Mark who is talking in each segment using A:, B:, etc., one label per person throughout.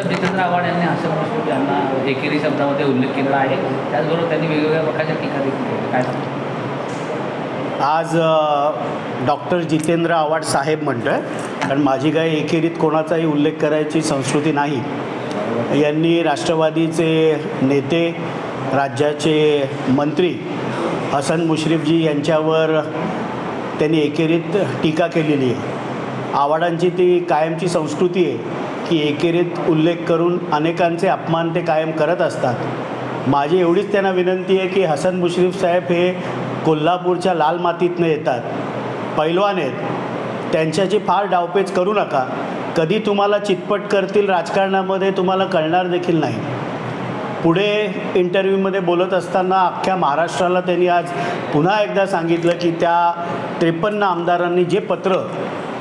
A: तर जितेंद्र आव्हाड यांनी हसन यांना एकेरी शब्दामध्ये उल्लेख केलेला आहे. त्याचबरोबर त्यांनी वेगवेगळ्या प्रकारच्या टीका देखील काय
B: आज डॉक्टर जितेंद्र आव्हाड साहेब म्हणतो आहे कारण माझी काही एकेरीत कोणाचाही उल्लेख करायची संस्कृती नाही. यांनी राष्ट्रवादीचे नेते राज्याचे मंत्री हसन मुश्रीफजी यांच्यावर त्यांनी एकेरीत टीका केलेली आहे. आव्हाडांची ती कायमची संस्कृती आहे. की एकेरीत उल्लेख करून अनेकांचे अपमान ते कायम करत असतात. माझी एवढीच त्यांना विनंती आहे की हसन मुश्रीफ साहेब हे कोल्हापूरच्या लाल मातीतनं येतात. पैलवान आहेत. त्यांच्याची फार डावपेच करू नका. कधी तुम्हाला चितपट करतील राजकारणामध्ये तुम्हाला कळणार देखील नाही. पुढे इंटरव्ह्यूमध्ये बोलत असताना अख्ख्या महाराष्ट्राला त्यांनी आज पुन्हा एकदा सांगितलं की त्या त्रेपन्न आमदारांनी जे पत्र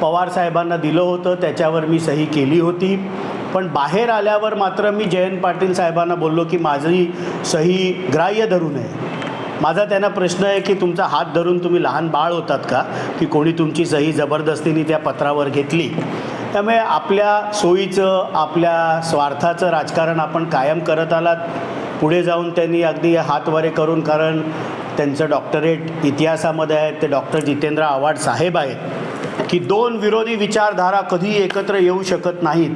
B: पवार साहेबांना दिलं होतं त्याच्यावर मी सही केली होती. पण बाहेर आल्यावर मात्र मी जयंत पाटील साहेबांना बोललो की माझी सही ग्राह्य धरू नये. माझा त्यांना प्रश्न आहे की तुमचा हात धरून तुम्ही लहान बाळ होतात का? की कोणी तुमची सही जबरदस्तीने त्या पत्रावर घेतली? त्यामुळे आपल्या सोयीचं आपल्या स्वार्थाचं राजकारण आपण कायम करत आलात. पुढे जाऊन त्यांनी अगदी हातवारे करून कारण त्यांचं डॉक्टरेट इतिहासामध्ये आहे ते डॉक्टर जितेंद्र आव्हाड साहेब आहेत. की दोन विरोधी विचारधारा कधी एकत्र येऊ शकत नाहीत.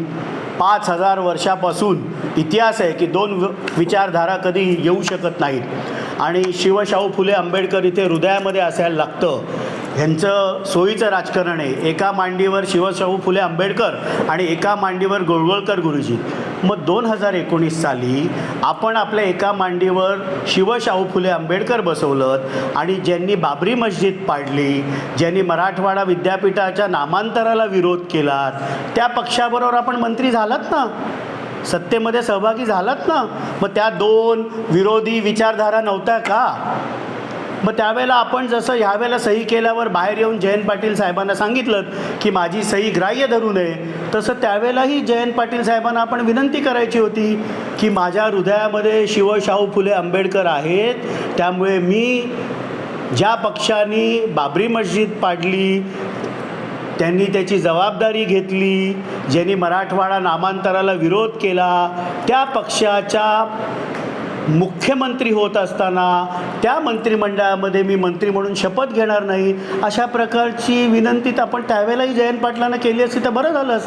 B: पाच हजार वर्षापासून इतिहास आहे की दोन विचारधारा कधी येऊ शकत नाहीत. आणि शिवशाहू फुले आंबेडकर इथे हृदयामध्ये असायला लागतं. ह्यांचं सोयीचं राजकारण आहे. एका मांडीवर शिवशाहू फुले आंबेडकर आणि एका मांडीवर गोळवळकर गुरुजी. मग दोन हजार एकोणीस साली आपण आपल्या एका मांडीवर शिवशाहू फुले आंबेडकर बसवलं आणि ज्यांनी बाबरी मस्जिद पाडली ज्यांनी मराठवाडा विद्यापीठाच्या नामांतराला विरोध केला त्या पक्षाबरोबर आपण मंत्री झालात ना? सत्तेमध्ये सहभागी झालात ना? मग त्या दोन विरोधी विचारधारा नव्हत्या का? मग त्यावेळेला आपण जसं ह्यावेळेला सही केल्यावर बाहेर येऊन जयंत पाटील साहेबांना सांगितलं की माझी सही ग्राह्य धरू नये तसं त्यावेळेलाही जयंत पाटील साहेबांना आपण विनंती करायची होती की माझ्या हृदयामध्ये शिवशाहू फुले आंबेडकर आहेत त्यामुळे मी ज्या पक्षाने बाबरी मस्जिद पाडली त्यांनी त्याची जबाबदारी घेतली ज्यांनी मराठवाडा नामांतराला विरोध केला त्या पक्षाच्या मुख्यमंत्री होत असताना त्या मंत्रिमंडळामध्ये मी मंत्री म्हणून शपथ घेणार नाही. अशा प्रकारची विनंती तर आपण त्यावेळेलाही जयंत पाटलांना केली असती तर बरं झालं असतं.